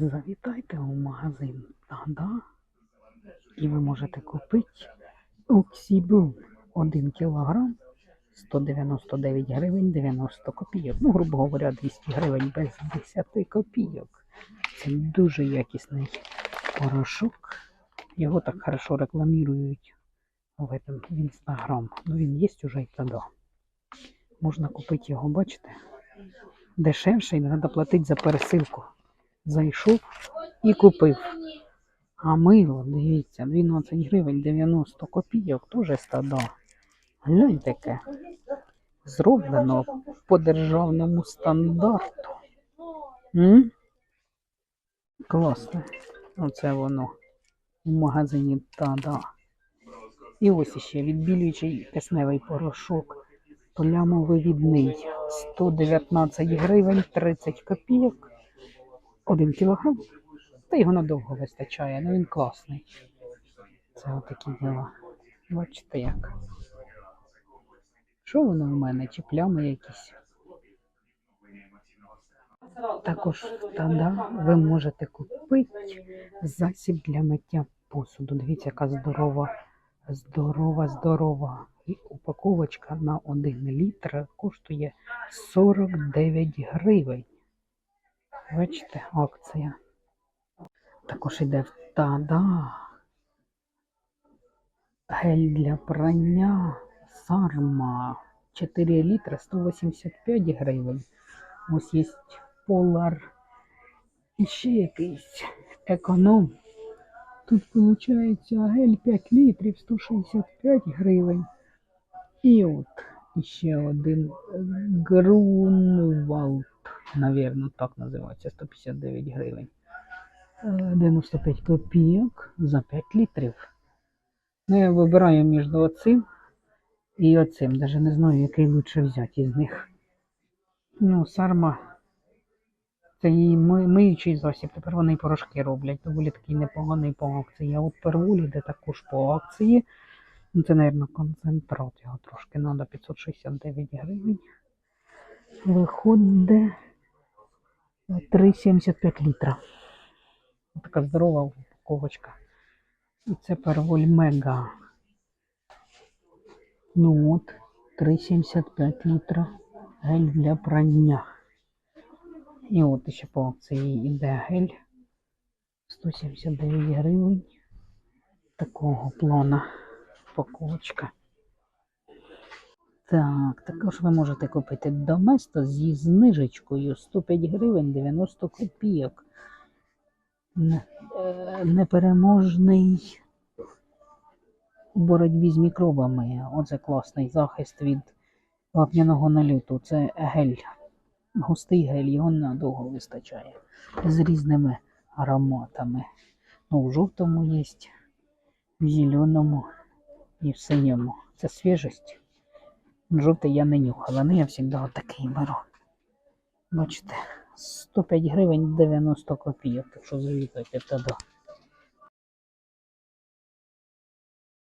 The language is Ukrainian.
Завітайте у магазин Тада і ви можете купити оксібум 1 кілограм 199 гривень 90 копійок. Ну, грубо говоря, 200 гривень без 10 копійок. Це дуже якісний порошок. Його так хорошо рекламують в, этом, в інстаграм. Ну він є уже і тоді. Можна купити його, бачите? Не треба платити за пересилку. Зайшов і купив. А мило, дивіться, 12 гривень 90 копійок, теж стадо. Глянь таке. Зроблено по державному стандарту. М? Класно. Оце воно в магазині Тада. І ось іще відбілюючий кисневий порошок. Плямовивідний 119 гривень 30 копійок. Один кілограм. Та його надовго вистачає, ну він класний. Це отакі діла. Бачите як. Що воно в мене? Чи плями якісь? Також тоді ви можете купити засіб для миття посуду. Дивіться, яка здорова, здорова, здорова. І упаковочка на 1 літр коштує 49 гривень. Бачите, акція. Також йде в тада. Гель для прання Сарма 4 літри 185 гривень. Ось є Polar. І ще якийсь економ. Тут виходить гель 5 літрів 165 гривень. І от ще один Грунвалд, навірно, так називається, 159 гривень. Е, 95 копійок за 5 літрів. Ну, я вибираю між оцим і оцим. Даже не знаю, який лучше взяти із них. Ну, сарма. Це її ми- миючий засіб. Тепер вони порошки роблять. Доволі такий непоганий по акції. А от первулі, де також по акції. Ну, це, мабуть, концентрат. Його трошки треба 569 гривень. Виходить 3,75 літра. Така здорова упаковочка. І це перволь мега. Ну от, 3,75 літра. Гель для прання. І от ще по акції йде гель 179 гривень. Такого плана упаковочка. Так, також ви можете купити доместо зі знижечкою 105 гривень 90 копійок. Е, Непереможний у боротьбі з мікробами. Оце класний захист від вапняного наліту. Це гель. Густий гель, його надовго вистачає. З різними ароматами. Ну, в жовтому є, в зеленому і в синьому. Це свіжість. Жовтий я не нюхала, але я завжди отакий беру. Бачите, 105 гривень 90 копійок. Так що завітайте тоді.